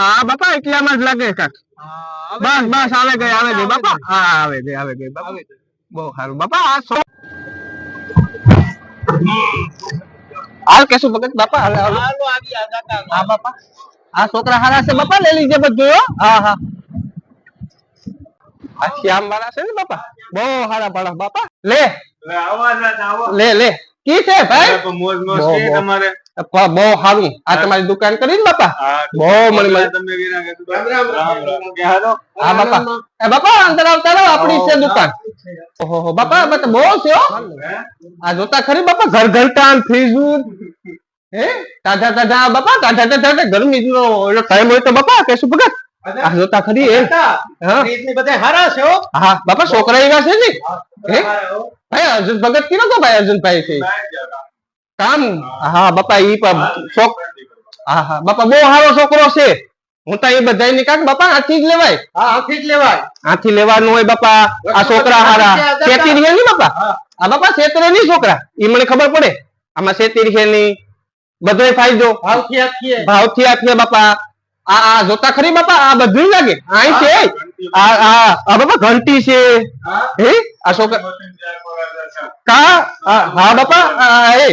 હા બાપા એટલામાં જ લાગે કાક. બસ બસ આવે ગઈ આવે ગઈ બાપા. હા આવે ગઈ આવે ગઈ બાપા. બહુ સારું. બાપા આ સો હાલ કેશું ભગત બાપા હાલ હાલ. હા બાપા. આ છોકરા હારા છે બાપા લઈ લીજે બધું હો. હા હા. આ શ્યામ વાળા છે ને બાપા? બહુ હારા પાડા બાપા. લે. લે લે. કી છે ભાઈ? બહુ, બહુ. અપ્પા, બહુ સારું આ તમારી દુકાન કરી ને બાપા? બહુ મળી મળી. હા બાપા. એ બાપા અંદર આવતા રહો. આપણી છે દુકાન. ઓહો બાપા આ તો બહુ છે આ જોતા ખરી બાપા? ઘર ઘંટા ફ્રીજ હે? તાજા તાજા બાપા તાજા તાજા ગરમી નો ટાઈમ હોય તો બાપા કેશું ભગત. આ જોતા ખરી એ? હા. હા? બાપા છોકરા એવા છે ને? ભાઈ અર્જુન ભગત કીધો તો ભાઈ અર્જુનભાઈ છે કામ? હા બાપા ઈ પણ હા હા બાપા બહુ સારો છોકરો છે. હું તો એ બધા ની કાક બાપા આથી જ લેવાય. આથી લેવાનું હોય બાપા આ છોકરા હારા. શેતી રહે ની બાપા? આ બાપા શેતરે ની છોકરા? ઈ મને ખબર પડે. આમાં શેતી રહે ની બધો ફાયદો. ભાવથી આપીએ બાપા. આ આ જોતા ખરી બાપા? આ બધું લાગે. આઈ છે. આ આ આ બાપા ઘંટી છે. હે? આ છોકરા કા? હા બાપા? એ.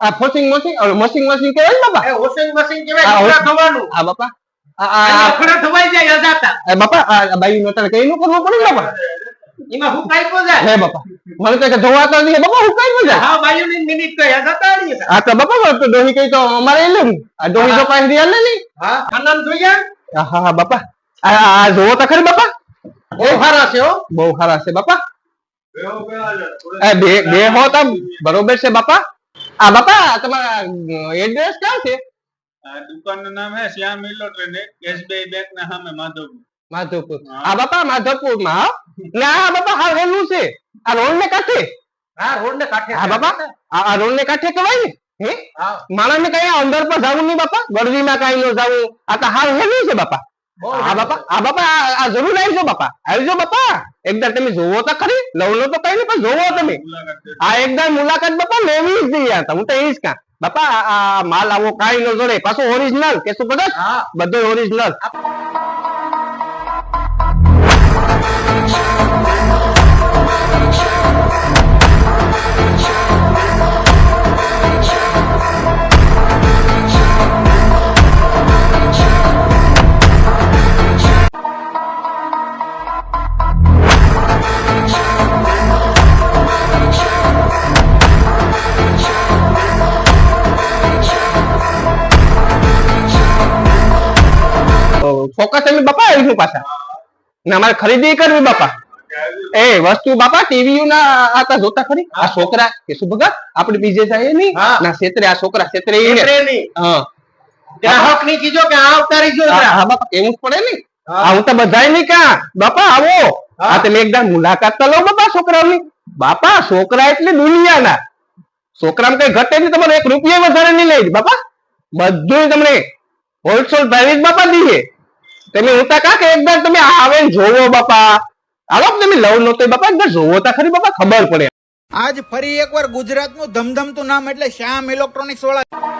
આ ફોસિંગ મશીન મશીન મશીન કહેવાય ને બાપા? આ બાપા. આ આ આ આ બાપા આ બાઈ નો કઈ નું કરવું પડે ને બાપા હે બાપા મને તો કે ધોવા તો નહીં. બાપા હું કઈ જાય આ તો બાપા તો ડોહી કઈ તો અમારે એ લેવું આ ડોહી તો પાસે રિયા લે નહીં. હા હા બાપા. આ જોવો તો ખરી બાપા. બહુ સારા છે હો. બહુ સારા છે બાપા. બે બે હો તો બરોબર છે બાપા. આ બાપા તમારા એડ્રેસ ક્યાં છે? દુકાનનું નામ હે શ્યામ ઇલેક્ટ્રોનિક એસબીઆઈ બેંક ના સામે માધવપુર. માધવપુર. આ બાપા માધવપુરમાં હા. ને આ બાપા હા રેલું છે. આ રોડ ને કાંઠે હા બાપા આ રોડ ને કાંઠે કહેવાય ને? હે? માણસ ને કઈ અંદર પર જવું નહીં બાપા. ગરમીમાં કઈ ન જવું. આ તો હાલ હેલું છે બાપા. આ બાપા આ બાપા આ- આ જરૂર આવજો બાપા. આવજો બાપા. એકદમ તમે જોવો તો ખરી. લવલો તો કઈ નહીં પણ જોવો તમે. આ એકદમ મુલાકાત બાપા લેવી જ નહીં યાર. હું તો એ જ કા. બાપા આ- માલ આવો કાઈ ન જોડે. પાછું ઓરિજિનલ કે શું કદાચ બધું ઓરિજિનલ ફોકસ તમે બાપા આવી ગયું પાછા. ને અમારે ખરીદી કરવી બાપા. એ વસ્તુ બાપા ટીવી ના આતા જોતા ખરી? આ છોકરા કે શું ભગત આપણે બીજે જાય નહીં. હા. ના છેતરે આ છોકરા છેતરે ઈ ને. હા. ગ્રાહકની કીધો કે આ અવતારી જો હા હા, બાપા કેવું જ પડે ને આ હું તો બધાય નહીં કા. બાપા આવો. હા. આ તમે એકદમ મુલાકાત તો લો બાપા છોકરાઓની. બાપા છોકરા એટલે દુનિયાના. છોકરામાં કઈ ઘટે નહીં તમારે એક રૂપિયા વધારે નહીં લઈ બાપા. બધું તમને હોલસેલ પ્રાઇસ બાપા દઈએ તમે હું તા કા કે એકદમ તમે આવે જોવો બાપા. આવો તમે લવ નતો બાપા એકદમ જોવો તા ખરી બાપા, ખબર પડે. આજ ફરી એકવાર ગુજરાતનું ધમધમતું નામ એટલે શ્યામ ઇલેક્ટ્રોનિક્સ વાળા